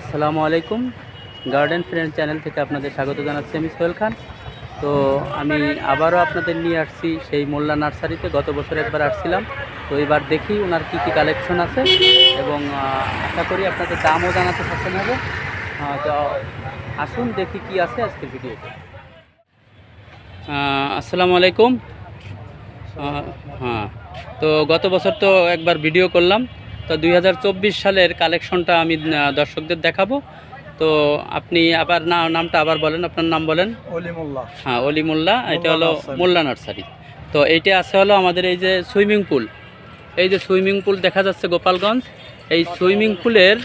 আসসালামু আলাইকুম। Garden friend channel থেকে আপনাদের স্বাগত জানাচ্ছি আমি সোহেল খান। তো আমি আবারও আপনাদের নিয়ে আসছি সেই মোল্লা নার্সারিতে। গত বছর একবার আসছিলাম। তো এবার দেখি ওনার কী কী কালেকশন আছে এবং আশা করি আপনাদের দামও জানাতে সক্ষম হবে। তো আসুন দেখি কি আছে আজকের ভিডিওতে আসসালামু আলাইকুম। হ্যাঁ। তো গত বছর তো একবার ভিডিও করলাম। তো দুই হাজার চব্বিশ সালের কালেকশনটা আমি দর্শকদের দেখাবো। তো আপনি আবার না নামটা আবার বলেন আপনার নাম বলেন? অলিমুল্লাহ। হ্যাঁ অলি মোল্লা এটা হলো মোল্লা নার্সারি। তো এইটা আছে হলো আমাদের এই যে সুইমিং পুল। এই যে সুইমিং পুল দেখা যাচ্ছে গোপালগঞ্জ। এই সুইমিং পুলের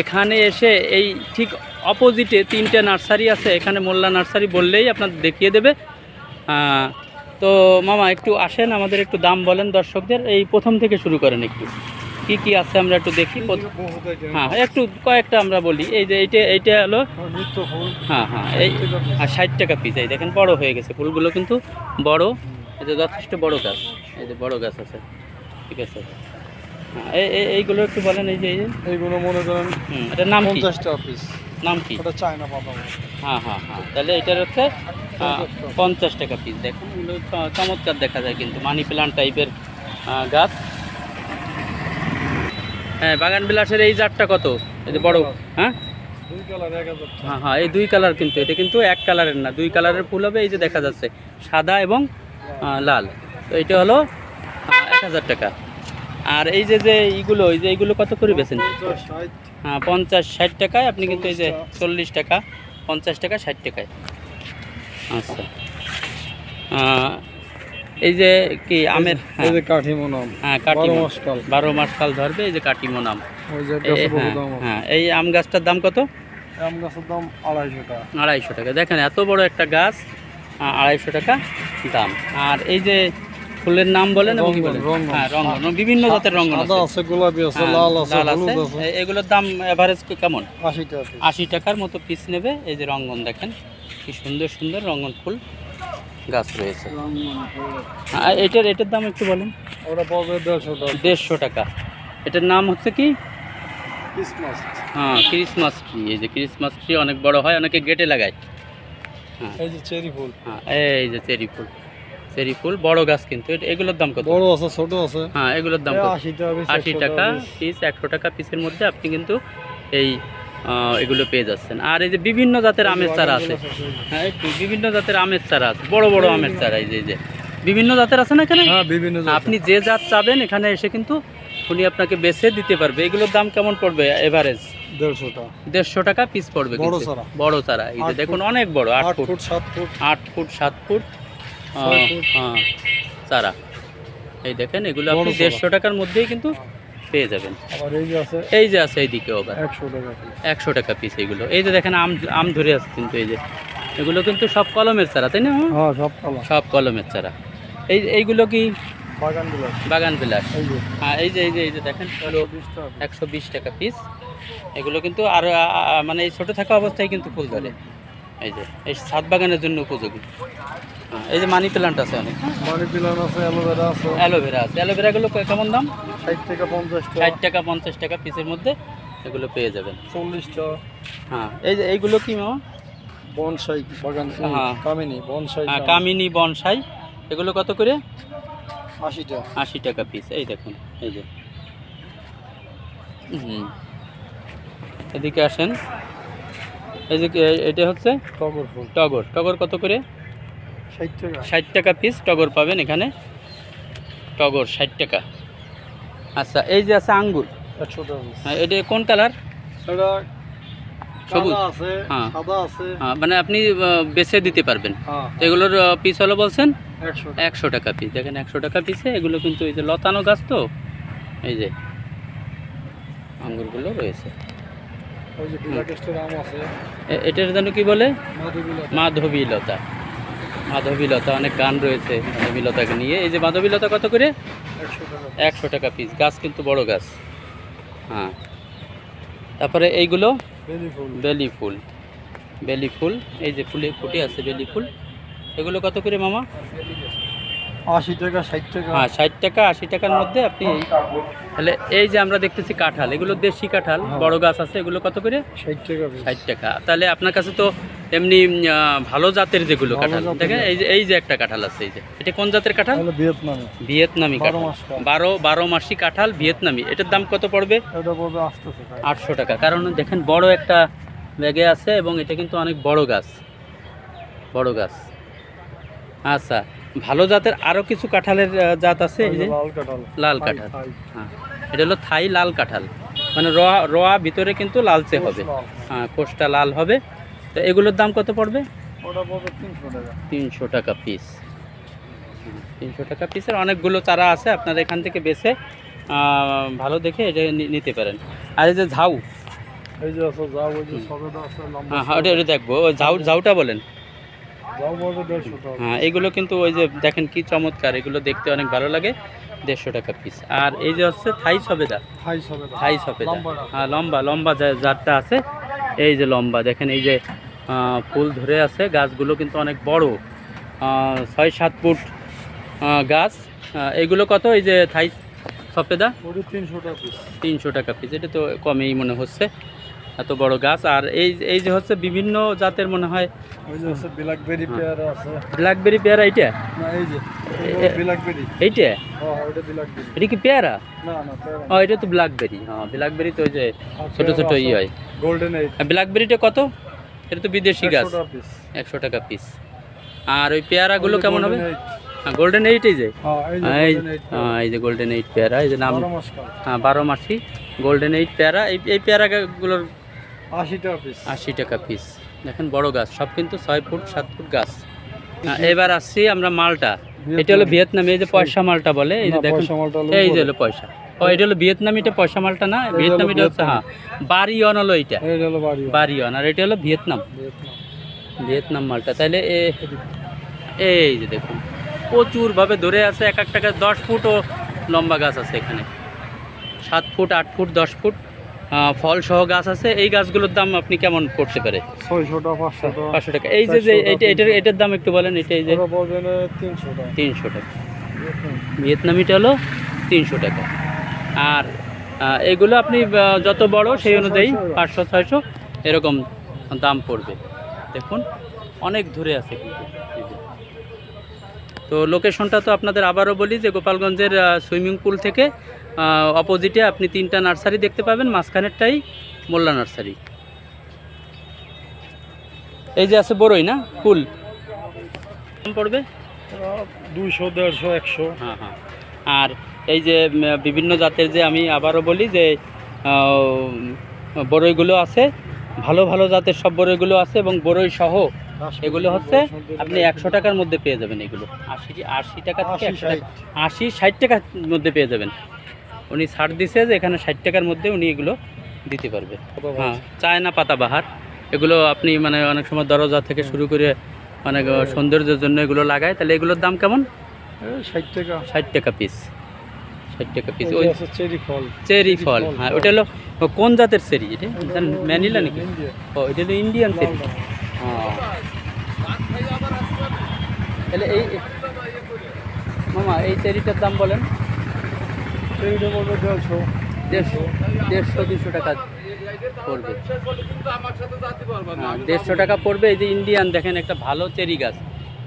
এখানে এসে এই ঠিক অপোজিটে তিনটে নার্সারি আছে। এখানে মোল্লা নার্সারি বললেই আপনার দেখিয়ে দেবে। তো মামা একটু আসেন আমাদের একটু দাম বলেন দর্শকদের। এই প্রথম থেকে শুরু করেন একটু। কি কি আছে আমরা একটু দেখি। হ্যাঁ একটু কয়েকটা আমরা বলি। এই যে এইটা এইটা হলো হ্যাঁ হ্যাঁ এই আর ষাট টাকা পিস এই দেখেন বড় হয়ে গেছে। ফুলগুলো কিন্তু বড়। এই যে যথেষ্ট বড় গাছ। এই যে বড় গাছ আছে। ঠিক আছে। হ্যাঁ, এই এই- এইগুলো একটু বলেন এই যে এই যে। এইগুলো মনে করেন এটার নাম পঞ্চাশটা পিস নাম কি? ওটা চায়না পাতা। হ্যাঁ হ্যাঁ হ্যাঁ। তাহলে এটার হচ্ছে পঞ্চাশ টাকা পিস দেখুন এগুলো চমৎকার দেখা যায় কিন্তু। মানি প্লান্ট টাইপের গাছ। হ্যাঁ বাগান বিলাসের এই জারটা কত? এই যে বড় হ্যাঁ? হ্যাঁ হ্যাঁ এই দুই কালার কিন্তু এটা কিন্তু এক কালারের না দুই কালারের ফুল হবে এই যে দেখা যাচ্ছে সাদা এবং লাল। তো এটা হলো এক হাজার টাকা। আর এই যে যে এইগুলো এই যে এইগুলো কত করে বেছেন হ্যাঁ পঞ্চাশ ষাট টাকায় আপনি কিন্তু এই যে চল্লিশ টাকা পঞ্চাশ টাকা ষাট টাকায়। আচ্ছা। এই যে কি আমের হ্যাঁ, এই যে কাঠিমো নাম হ্যাঁ বারো মাস কাল। বারো মাস কাল ধরবে এই যে কাটিমো নাম এই- হ্যাঁ। হ্যাঁ এই আম গাছটার দাম কত? আম গাছের দাম আড়াইশো টাকা। আড়াইশো টাকা। দেখেন এত বড় একটা গাছ আড়াইশো টাকা দাম। আর এই যে ফুলের নাম বলেন রঙ্গন, হ্যাঁ রঙন বিভিন্ন জাতের সাদা আছে। গোলাপি আছে হ্যাঁ, লাল আছে এগুলোর দাম এভারেজ কেমন? আশি টাকা। আশি টাকার মতো পিস নেবে। এই যে রঙ্গন দেখেন কি সুন্দর সুন্দর রঙ্গন ফুল। গাছ রয়েছে। আর এটার এটার দাম একটু বলেন। ওটা পাবে দেড়শো টাকা। দেড়শো টাকা। এটার নাম হচ্ছে কি? ক্রিসমাস হ্যাঁ ক্রিসমাস ট্রি এই যে ক্রিসমাস ট্রি অনেক বড় হয় অনেকে গেটে লাগায়। হ্যাঁ। এই যে চেরি ফুল। হ্যাঁ এই যে চেরি ফুল। চেরি ফুল বড় গাছ কিন্তু। এগুলোর দাম কত? বড় আছে ছোট আছে। হ্যাঁ এগুলোর দাম কত? আশি টাকা আশি টাকা পিস একশো টাকা পিসের মধ্যে আপনি কিন্তু এই এগুলো পেয়ে যাচ্ছেন। আর এই যে বিভিন্ন জাতের আমের চারা আছে। হ্যাঁ বিভিন্ন জাতের আমের চারা আছে। বড় বড় আমের চারা এই যে যে। বিভিন্ন জাতের আছে না এখানে? হ্যাঁ বিভিন্ন আপনি যে জাত চাবেন এখানে এসে কিন্তু উনি আপনাকে বেছে দিতে পারবে। এগুলোর দাম কেমন পড়বে এভারেজ দেড়শো টাকা। পিস পড়বে বড় চারা। এই যে দেখুন অনেক বড় আট ফুট। ফুট সাত ফুট। আট ফুট সাত ফুট। হ্যাঁ চারা। এই দেখেন এগুলো আপনি দেড়শো টাকার মধ্যেই কিন্তু পেয়ে যাবেন। আবার এই যে আছে এইদিকেও আবার। একশো টাকা পিস এগুলো। এই যে দেখেন আম আম ধরে আছে কিন্তু এই যে। এগুলো কিন্তু সব কলমের চারা তাই না? হ্যাঁ সব সব কলমের চারা। এই এইগুলো কি বাগান বিলাস। বাগান বিলাস? এই যে। হ্যাঁ এই যে এই যে এই যে দেখেন হলো একশো বিশ টাকা পিস এগুলো কিন্তু আর মানে এই ছোটো থাকা অবস্থায় কিন্তু ফুল ধরে। এই যে এই ছাদ বাগানের জন্য উপযোগী। এই যে মানি প্লান্ট আছে অনেক। মানি প্লান আছে অ্যালোভেরা আছে। অ্যালোভেরা আছে। অ্যালোভেরাগুলো কেমন দাম? ষাট টাকা পঞ্চাশ টাকা। ষাট টাকা পঞ্চাশ টাকা পিসের মধ্যে এগুলো পেয়ে যাবেন। চল্লিশ টাকা। হ্যাঁ এই যে এইগুলো কি মামা? বনসাই বাগান হ্যাঁ। কামিনী বনসাই হ্যাঁ, কামিনী বনসাই। এগুলো কত করে? আশি টাকা। আশি টাকা পিস এই দেখুন এই যে। হুম। এদিকে আসেন। এই যে এটা হচ্ছে টগর ফুল। টগর। টগর কত করে? ষাট টাকা। পিস টগর পাবেন এখানে। টগর ষাট টাকা। আচ্ছা এই যে আছে আঙ্গুর। হ্যাঁ, এটা কোন কালার? সবুজ? আছে হ্যাঁ। মানে আপনি বেছে দিতে পারবেন। হ্যাঁ। এগুলোর পিস হলো বলছেন? একশো টাকা। পিস দেখেন একশো টাকা পিসে এগুলো কিন্তু এই যে লতানো গাছ তো? এই যে আঙ্গুরগুলো রয়েছে। এটার যেন কি বলে? মাধবী লতা। মাধবী লতা অনেক গান রয়েছে মাধবীলতাকে নিয়ে। এই যে মাধবীলতা কত করে? একশো টাকা পিস গাছ কিন্তু বড় গাছ। হ্যাঁ। তারপরে এইগুলো? বেলি ফুল। বেলি ফুল। বেলি ফুল এই যে ফুলে ফুটে আছে বেলি ফুল এগুলো কত করে মামা? আশি টাকা ষাট টাকা। হ্যাঁ ষাট টাকা আশি টাকার মধ্যে আপনি তাহলে এই যে আমরা দেখতেছি কাঁঠাল এগুলো দেশি কাঁঠাল হ্যাঁ। বড় গাছ আছে এগুলো কত করে? ষাট টাকা ষাট টাকা। তাহলে আপনার কাছে তো এমনি ভালো জাতের যেগুলো কাঁঠাল দেখেন এই যে এই যে একটা কাঁঠাল আছে এই যে। এটা কোন জাতের কাঁঠাল? ভিয়েতনামি। ভিয়েতনামি বারো কাঁঠাল। বারো বারো মাসি কাঁঠাল ভিয়েতনামি। এটার দাম কত পড়বে? এটা পড়বে আটশো টাকা। কারণ দেখেন বড় একটা ব্যাগে আছে এবং এটা কিন্তু অনেক বড় গাছ। বড় গাছ। আচ্ছা। ভালো জাতের আরও কিছু কাঁঠালের আহ, জাত আছে এই যে? লাল কাঁঠাল। লাল থাই, কাঁঠাল। থাই। হ্যাঁ। এটা হলো থাই লাল কাঁঠাল। মানে রোয়া রোয়া ভিতরে কিন্তু লালচে হবে। লাল। হ্যাঁ কোষটা লাল হবে। তো এগুলোর দাম কত পড়বে? ওটা পড়বে তিনশো টাকা। তিনশো টাকা পিস তিনশো টাকা পিসের অনেকগুলো চারা আছে আপনারা এখান থেকে বেছে আহ, ভালো দেখে এটা নি- নিতে পারেন। আর এই যে ঝাউ। এই যে আছে যাও ওই যে সবেদা আছে লম্বা হ্যাঁ হ্যাঁ, ওটা ওটা দেখব। ওই ঝাউ ঝাউটা বলেন যাও পড়বে দেড়শো টাকা হ্যাঁ এগুলো কিন্তু ওই যে দেখেন কি চমৎকার এগুলো দেখতে অনেক ভালো লাগে দেড়শো টাকা পিস আর এই যে হচ্ছে থাই সবেদা। থাই সবেদা। হ্যাঁ লম্বা লম্বা জাতটা আছে এই যে লম্বা দেখেন এই যে ফুল ধরে আছে গাছগুলো কিন্তু অনেক বড়। ছয় সাত ফুট গাছ। এগুলো কত এই যে থাই সফেদা তিনশো টাকা পিস তিনশো টাকা পিস এটা তো কমেই মনে হচ্ছে। এত বড় গাছ। আর এই এই যে হচ্ছে বিভিন্ন জাতের মনে হয় ব্ল্যাকবেরি পেয়ারা আছে। ব্ল্যাকবেরি পেয়ারা এইটা? না এই যে ব্ল্যাকবেরি এইটা? এটা কি পেয়ারা না না পেয়ারা ও এটা তো ব্ল্যাকবেরি হ্যাঁ ব্ল্যাকবেরি তো ওই যে ছোট ছোট ই হয়। গোল্ডেন ব্ল্যাকবেরিটা কত? এটা তো বিদেশি গাছ। একশো টাকা পিস আর ওই পেয়ারাগুলো কেমন হবে? হ্যাঁ গোল্ডেন এইট এই যে? হ্যাঁ এই যে হ্যাঁ, গোল্ডেন এইট পেয়ারা এই যে নাম হ্যাঁ বারো মাসি গোল্ডেন এইট পেয়ারা এই এই পেয়ারাগুলোর আশি টাকা পিস আশি টাকা পিস দেখেন বড় গাছ সব কিন্তু ছয় ফুট সাত ফুট গাছ। এবার আসছি আমরা মালটা। এটা হলো ভিয়েতনামি এই যে পয়সা মালটা বলে এই যে দেখেন। এই যে হলো পয়সা। ও এটা হলো ভিয়েতনামি এটা পয়সা মালটা না? হলো ভিয়েতনামিটা হচ্ছে হ্যাঁ বারিয়ন হলো বাড়ি বারিয়ন। আর এটা হলো ভিয়েতনাম। ভিয়েতনাম। ভিয়েতনাম মালটা। তাহলে এই যে দেখুন প্রচুরভাবে ধরে আছে এক এক টাকা দশ ফুটও লম্বা গাছ আছে এখানে। সাত ফুট আট ফুট দশ ফুট। ফল সহ গাছ আছে এই গাছগুলোর দাম আপনি কেমন পড়তে পারে? পাঁচশো টাকা। এই যে এটার এটার দাম একটু বলেন এটা এই যে তিনশো টাকা ভিয়েতনাম। ভিয়েতনামিটা হলো তিনশো টাকা। আর এগুলো আপনি যত বড় সেই অনুযায়ী পাঁচশো ছয়শো এরকম দাম পড়বে। দেখুন অনেক দূরে আছে কিন্তু। তো লোকেশনটা তো আপনাদের আবারও বলি যে গোপালগঞ্জের সুইমিং পুল থেকে অপোজিটে আপনি তিনটা নার্সারি দেখতে পাবেন মাঝখানেরটাই মোল্লা নার্সারি এই যে আছে বড়ই না? ফুল? পড়বে? দুইশো দেড়শো একশো। হ্যাঁ হ্যাঁ। আর এই যে বিভিন্ন জাতের যে আমি আবারও বলি যে বড়ইগুলো আছে ভালো ভালো জাতের সব বড়ইগুলো আছে এবং বড়ই সহ এগুলো হচ্ছে আপনি একশো টাকার মধ্যে পেয়ে যাবেন এগুলো। আশি আশি টাকা থেকে একশো টাকা আশি ষাট টাকার মধ্যে পেয়ে যাবেন। উনি ছাড় দিছে যে এখানে ষাট টাকার মধ্যে উনি এগুলো দিতে পারবে। হ্যাঁ চায়না পাতাবাহার। এগুলো আপনি মানে অনেক সময় দরজা থেকে শুরু করে মানে সৌন্দর্যের জন্য এগুলো লাগায় তাহলে এগুলোর দাম কেমন? ষাট টাকা। ষাট টাকা পিস ষাট টাকা পিস ওই চেরি ফল। চেরি ফল হ্যাঁ ওটা হলো কোন জাতের চেরি এটা? ম্যানিলা নাকি। ও এটা হলো ইন্ডিয়ান চেরি। তাহলে এই মামা এই চেরিটার দাম বলেন। পড়বে দেড়শো দেড়শো দেড়শো দুশো টাকা পড়বে। হ্যাঁ, দেড়শো টাকা পড়বে। এই যে ইন্ডিয়ান দেখেন একটা ভালো চেরি গাছ।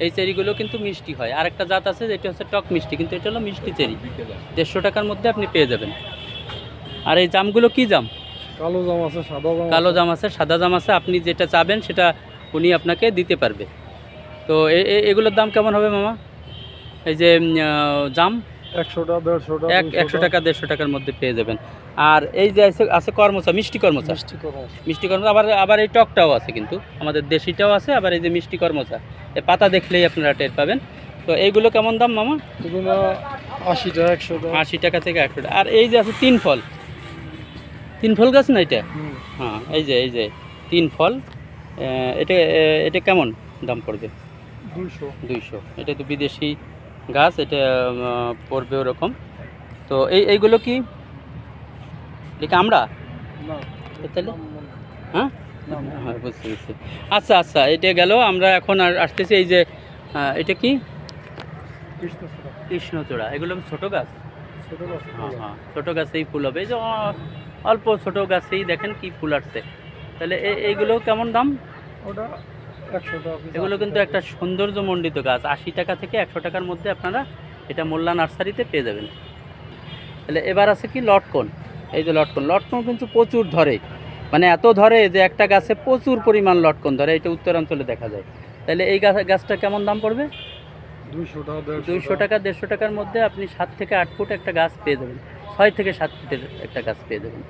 এই চেরিগুলো কিন্তু মিষ্টি হয়। আর একটা জাত আছে যেটা হচ্ছে টক মিষ্টি কিন্তু এটা হলো মিষ্টি চেরি। দেড়শো টাকার মধ্যে আপনি পেয়ে যাবেন। আর এই জামগুলো কি জাম? কালো জাম আছে সাদা জাম কালো জাম আছে সাদা জাম আছে। আপনি যেটা চাবেন সেটা উনি আপনাকে দিতে পারবে। তো এগুলোর দাম কেমন হবে মামা? এই যে জাম? একশো টাকা দেড়শো টাকার মধ্যে পেয়ে যাবেন। আর এই যে আছে আছে কর্মচা মিষ্টি কর্মচা। মিষ্টি করা মিষ্টি কর্মচা আবার আবার এই টকটাও আছে কিন্তু। আমাদের দেশিটাও আছে আবার এই যে মিষ্টি কর্মচা। এই পাতা দেখলেই আপনারা টের পাবেন। তো এইগুলো কেমন দাম মামা? এগুলো আশি টাকা একশো টাকা। আশি টাকা থেকে একশো টাকা। আর এই যে আছে তিন ফল। তিন ফল গাছ না এটা? হ্যাঁ এই যে এই যে তিন ফল। এটা এটা কেমন দাম পড়বে? দুইশো। দুইশো। এটা তো বিদেশি গাছ এটা পড়বে ওরকম। তো এই এইগুলো কি? এটা আমরা? তাহলে? হ্যাঁ? হ্যাঁ বুঝতে পেরেছি আচ্ছা আচ্ছা এটা গেল আমরা এখন আর আসতেছি এই যে এটা কি? কৃষ্ণচূড়া। এগুলো ছোট গাছ? ছোট গাছ হ্যাঁ হ্যাঁ ছোটো গাছেই ফুল হবে। এই যে অল্প ছোট গাছেই দেখেন কি ফুল আসছে। তাহলে এইগুলো কেমন দাম? ওটা এগুলো কিন্তু একটা সৌন্দর্যমণ্ডিত গাছ। আশি টাকা থেকে একশো টাকার মধ্যে আপনারা এটা মোল্লা নার্সারিতে পেয়ে যাবেন। তাহলে এবার আছে কি লটকন? এই যে লটকন। লটকন কিন্তু প্রচুর ধরে। মানে এত ধরে যে একটা গাছে প্রচুর পরিমাণ লটকন ধরে। এটা উত্তরাঞ্চলে দেখা যায়। তাহলে এই গাছ গাছটা কেমন দাম পড়বে? দুইশো টাকা দুইশো টাকা। দেড়শো টাকার মধ্যে আপনি সাত থেকে আট ফুট একটা গাছ পেয়ে যাবেন। ছয় থেকে সাত ফুটের একটা গাছ পেয়ে যাবেন।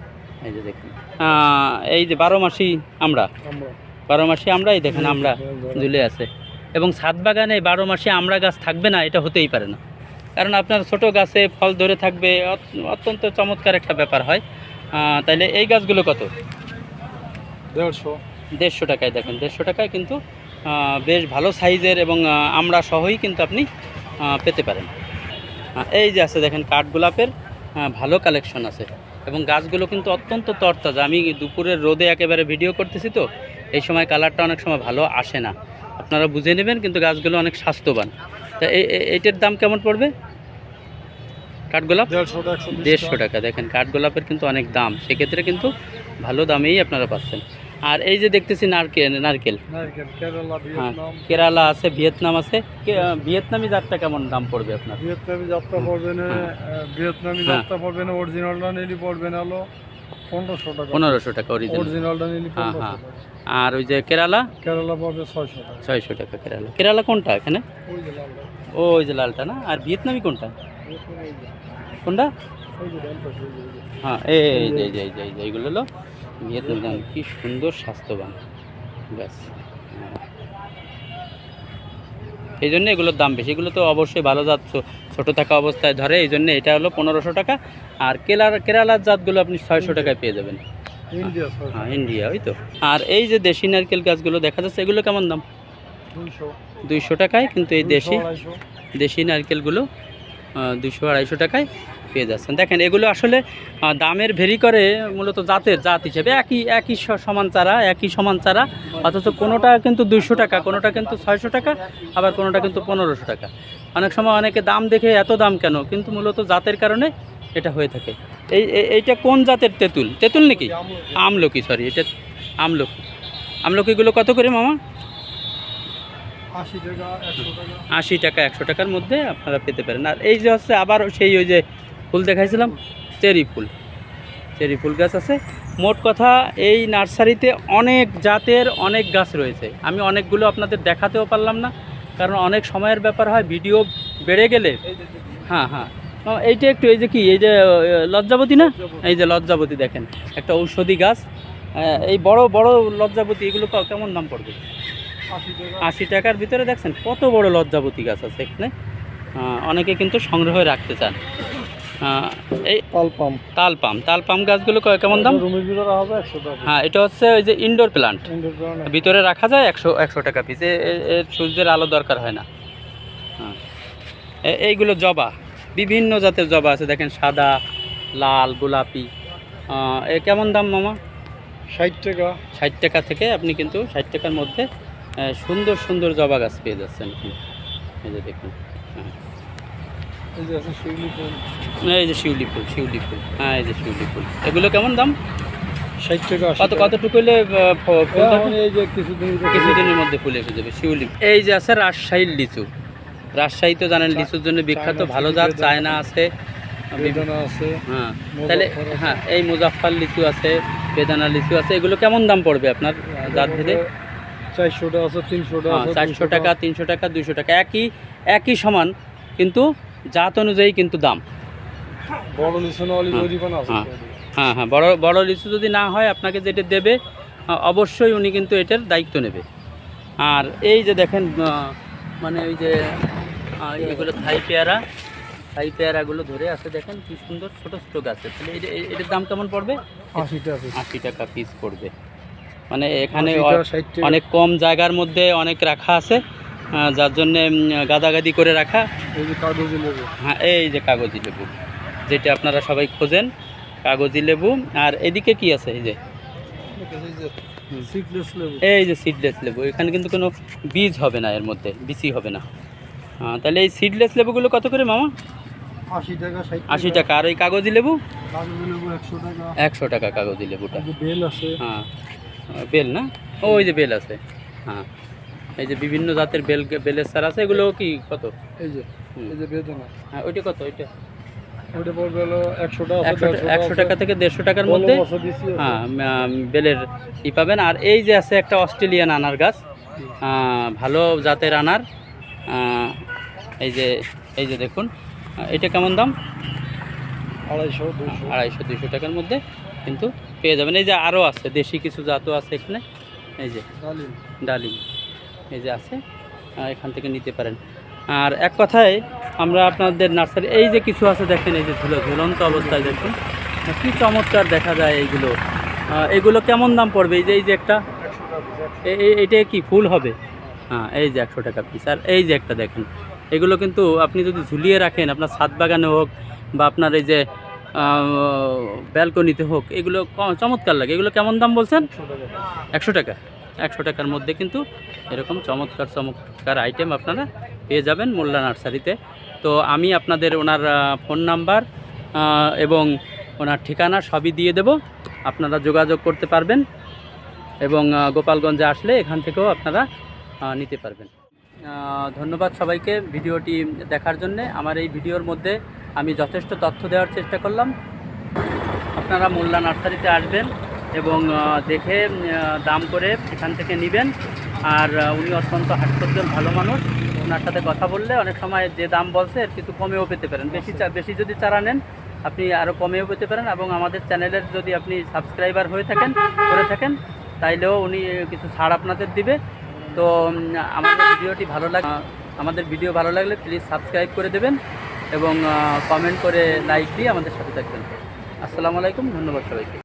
এই যে দেখুন। এই যে বারো মাসি আমরা। বারো মাসে আমরা এই দেখেন আমরা ঝুলে আছে। এবং ছাদ বাগানে বারো মাসে আমরা গাছ থাকবে না এটা হতেই পারে না। কারণ আপনার ছোট গাছে ফল ধরে থাকবে অত্যন্ত চমৎকার একটা ব্যাপার হয়। তাইলে এই গাছগুলো কত? দেড়শো। দেড়শো টাকায় দেখেন দেড়শো টাকায় কিন্তু বেশ ভালো সাইজের এবং আমরা সহই কিন্তু আপনি পেতে পারেন। এই যে আছে দেখেন কাঠগোলাপের আহ, ভালো কালেকশন আছে। এবং গাছগুলো কিন্তু অত্যন্ত তরতাজা। আমি দুপুরের রোদে একেবারে ভিডিও করতেছি তো এই সময় কালারটা অনেক সময় ভালো আসে না। আপনারা বুঝে নেবেন কিন্তু গাছগুলো অনেক স্বাস্থ্যবান। তা এই- এই- এইটার দাম কেমন পড়বে? কাঠগোলাপ দেড়শো টাকা দেখেন কাঠগোলাপের কিন্তু অনেক দাম। সেক্ষেত্রে কিন্তু ভালো দামেই আপনারা পাচ্ছেন। আর এই যে দেখতেছি নারকেল নারকেল। কেরালা হ্যাঁ কেরালা আছে ভিয়েতনাম আছে। ভিয়েতনামি জাতটা কেমন দাম পড়বে আপনার? ভিয়েতনামি যাত্রা পড়বে না হ্যাঁ। ভিয়েতনামি হ্যাঁ। যাত্রা পড়বে না অরিজিনালটা নিলে পড়বে না হলো পনেরোশো টাকা। পনেরোশো টাকা অরিজিনাল অরিজিনালটা নিলে হ্যাঁ, হ্যাঁ। আর ওই যে কেরালা? কেরালা পড়বে ছয়শো টাকা। ছয়শো টাকা কেরালা। কেরালা কোনটা এখানে? ওই যে লালটা। ও ওই যে লালটা না? আর ভিয়েতনামি কোনটা? কোনটা। হ্যাঁ এই যে এইগুলো হলো। ধান কি সুন্দর স্বাস্থ্যবান। ব্যাস। এই জন্য এগুলোর দাম বেশি। এগুলো তো অবশ্যই ভালো জাত ছোট থাকা অবস্থায় ধরে এই জন্য এটা হলো পনেরোশো টাকা। আর কেরার কেরালার জাতগুলো আপনি ছয়শো টাকায় পেয়ে যাবেন। হ্যাঁ ইন্ডিয়া ওই তো। আর এই যে দেশি নারকেল গাছগুলো দেখা যাচ্ছে এগুলো কেমন দাম? দুইশো। টাকায় কিন্তু এই দেশি দেশি নারকেলগুলো দুশো আড়াইশো টাকায়। পেয়ে যাচ্ছেন। দেখেন এগুলো আসলে দামের ভেরি করে মূলত জাতের জাত হিসেবে একই একই সমান চারা একই সমান চারা অথচ কোনোটা কিন্তু দুইশো টাকা কোনোটা কিন্তু ছয়শো টাকা আবার কোনোটা কিন্তু পনেরোশো টাকা। অনেক সময় অনেকে দাম দেখে এত দাম কেন? কিন্তু মূলত জাতের কারণে এটা হয়ে থাকে। এই এই- এইটা কোন জাতের তেঁতুল? তেঁতুল নাকি? আমলকি সরি এটা আমলকি। আমলকিগুলো কত করে মামা? আশি টাকা একশো টাকার মধ্যে আপনারা পেতে পারেন। আর এই যে হচ্ছে আবার সেই ওই যে ফুল দেখাইছিলাম, চেরি ফুল। চেরি ফুল গাছ আছে। মোট কথা এই নার্সারিতে অনেক জাতের অনেক গাছ রয়েছে। আমি অনেকগুলো আপনাদের দেখাতেও পারলাম না, কারণ অনেক সময়ের ব্যাপার হয়, ভিডিও বেড়ে গেলে। হ্যাঁ হ্যাঁ। এইটা একটু এই যে কি, এই যে লজ্জাবতী না? এই যে লজ্জাবতী দেখেন, একটা ঔষধি গাছ। এই বড় বড় লজ্জাবতী, এগুলো কেমন দাম পড়বে? আশি টাকার ভিতরে দেখছেন, কত বড় লজ্জাবতী গাছ আছে এখানে। অনেকে কিন্তু সংগ্রহে রাখতে চান। এই তাল পাম। তাল পাম। তাল পাম গাছগুলো কেমন দাম? রুমের ভিতরে হবে একশো টাকা। হ্যাঁ এটা হচ্ছে ওই যে ইনডোর প্লান্ট ভিতরে রাখা যায় একশো একশো টাকা পিস এর সূর্যের আলো দরকার হয় না। হ্যাঁ। এইগুলো জবা। বিভিন্ন জাতের জবা আছে দেখেন সাদা লাল গোলাপি। এ কেমন দাম মামা? ষাট টাকা। ষাট টাকা থেকে আপনি কিন্তু ষাট টাকার মধ্যে সুন্দর সুন্দর জবা গাছ পেয়ে যাচ্ছেন। এই যে দেখুন। এই যে শিউলি ফুল শিউলি ফুল। হ্যাঁ এই যে শিউলি ফুল। এগুলো কেমন দাম? ষাট টাকা কত কতটুকু হলে? এই যে কিছুদিন কিছুদিনের মধ্যে ফুল এসে যাবে শিউলি এই যে আছে রাজশাহীর লিচু। রাজশাহী তো জানেন লিচুর জন্য বিখ্যাত ভালো জাত চায়না আছে। আছে হ্যাঁ তাহলে হ্যাঁ এই মুজাফফর লিচু আছে বেদানা লিচু আছে এগুলো কেমন দাম পড়বে আপনার জাত ভেদে? চারশোটা আছে তিনশোটা হ্যাঁ চারশো টাকা তিনশো টাকা দুইশো টাকা একই একই সমান কিন্তু জাত অনুযায়ী কিন্তু দাম। বড় লিচু না হলে হ্যাঁ, আছে। হ্যাঁ। হ্যাঁ হ্যাঁ বড় বড় লিচু যদি না হয় আপনাকে যেটা দেবে অবশ্যই উনি কিন্তু এটার দায়িত্ব নেবে। আর এই যে দেখেন মানে ওই যে এগুলো থাই পেয়ারা থাই পেয়ারাগুলো ধরে আছে দেখেন কি সুন্দর ছোট ছোট গাছে। তাহলে এটা- এটার দাম কেমন পড়বে? আশিটা আছে আশি টাকা পিস পড়বে। মানে এখানে। অনেক কম জায়গার মধ্যে অনেক রাখা আছে। যার জন্যে গাদাগাদি করে রাখা। এই যে কাগজি লেবু। হ্যাঁ এই যে কাগজি লেবু যেটা আপনারা সবাই খোঁজেন কাগজি লেবু। আর এদিকে কি আছে এই যে? সিডলেস এই যে সিডলেস লেবু এখানে কিন্তু কোনো বীজ হবে না এর মধ্যে বিচি হবে না। তাহলে এই সিডলেস লেবুগুলো কত করে মামা? আশি টাকা আশি টাকা। আর ওই কাগজি লেবু? একশো টাকা। কাগজি লেবুটা। বেল আছে। হ্যাঁ। বেল না? ওই যে বেল আছে। হ্যাঁ। এই যে বিভিন্ন জাতের বেল বেলের সার আছে এগুলো কি কত? এই যে এই যে বেদনা। হ্যাঁ ওইটা কত? ওইটা? ওইটা পড়বে হলো একশো টাকা একশো টাকা থেকে দেড়শো টাকার মধ্যে? হ্যাঁ বেলের ই পাবেন। আর এই যে আছে একটা অস্ট্রেলিয়ান আনার গাছ। ভালো জাতের আনার। এই যে এই যে দেখুন। এটা কেমন দাম? আড়াইশো আড়াইশো দুইশো টাকার মধ্যে কিন্তু পেয়ে যাবেন। এই যে আরও আছে দেশি কিছু জাতও আছে এখানে। এই যে ডালিম। ডালিম। এই যে আছে এখান থেকে নিতে পারেন। আর এক কথায় আমরা আপনাদের নার্সারি এই যে কিছু আছে দেখেন, এই যে ঝুলো ঝুলন্ত অবস্থায় দেখুন। কী চমৎকার দেখা যায় এইগুলো। এগুলো কেমন দাম পড়বে? এই যে এই যে একটা একশো টাকা এ- এ- কি ফুল হবে? হ্যাঁ এই যে একশো টাকা পিস আর এই যে একটা দেখেন, এগুলো কিন্তু আপনি যদি ঝুলিয়ে রাখেন, আপনার ছাদ বাগানে হোক বা আপনার এই যে ব্যালকনিতে হোক, এগুলো চমৎকার লাগে। এগুলো কেমন দাম বলছেন? একশো টাকা। একশো টাকার মধ্যে কিন্তু এরকম চমৎকার চমৎকার আইটেম আপনারা পেয়ে যাবেন মোল্লা নার্সারিতে। তো আমি আপনাদের ওনার ফোন নাম্বার এবং ওনার ঠিকানা সবই দিয়ে দেব। আপনারা যোগাযোগ করতে পারবেন এবং গোপালগঞ্জে আসলে এখান থেকেও আপনারা নিতে পারবেন। ধন্যবাদ সবাইকে ভিডিওটি দেখার জন্যে। আমার এই ভিডিওর মধ্যে আমি যথেষ্ট তথ্য দেওয়ার চেষ্টা করলাম। আপনারা মোল্লা নার্সারিতে আসবেন। এবং দেখে দাম করে এখান থেকে নেবেন। আর উনি অত্যন্ত হাস্যজ্জ্বল, ভালো মানুষ। ওনার সাথে কথা বললে অনেক সময় যে দাম বলছে এর কিছু কমেও পেতে পারেন। বেশি বেশি যদি চারা নেন, আপনি আরও কমেও পেতে পারেন এবং আমাদের চ্যানেলের যদি আপনি সাবস্ক্রাইবার হয়ে থাকেন, করে থাকেন, তাইলেও উনি কিছু ছাড় আপনাদের দিবে। তো আমাদের ভিডিওটি ভালো লাগ, আমাদের ভিডিও ভালো লাগলে প্লিজ সাবস্ক্রাইব করে দেবেন এবং কমেন্ট করে লাইক দিয়ে আমাদের সাথে থাকবেন। আসসালামু আলাইকুম, ধন্যবাদ সবাইকে।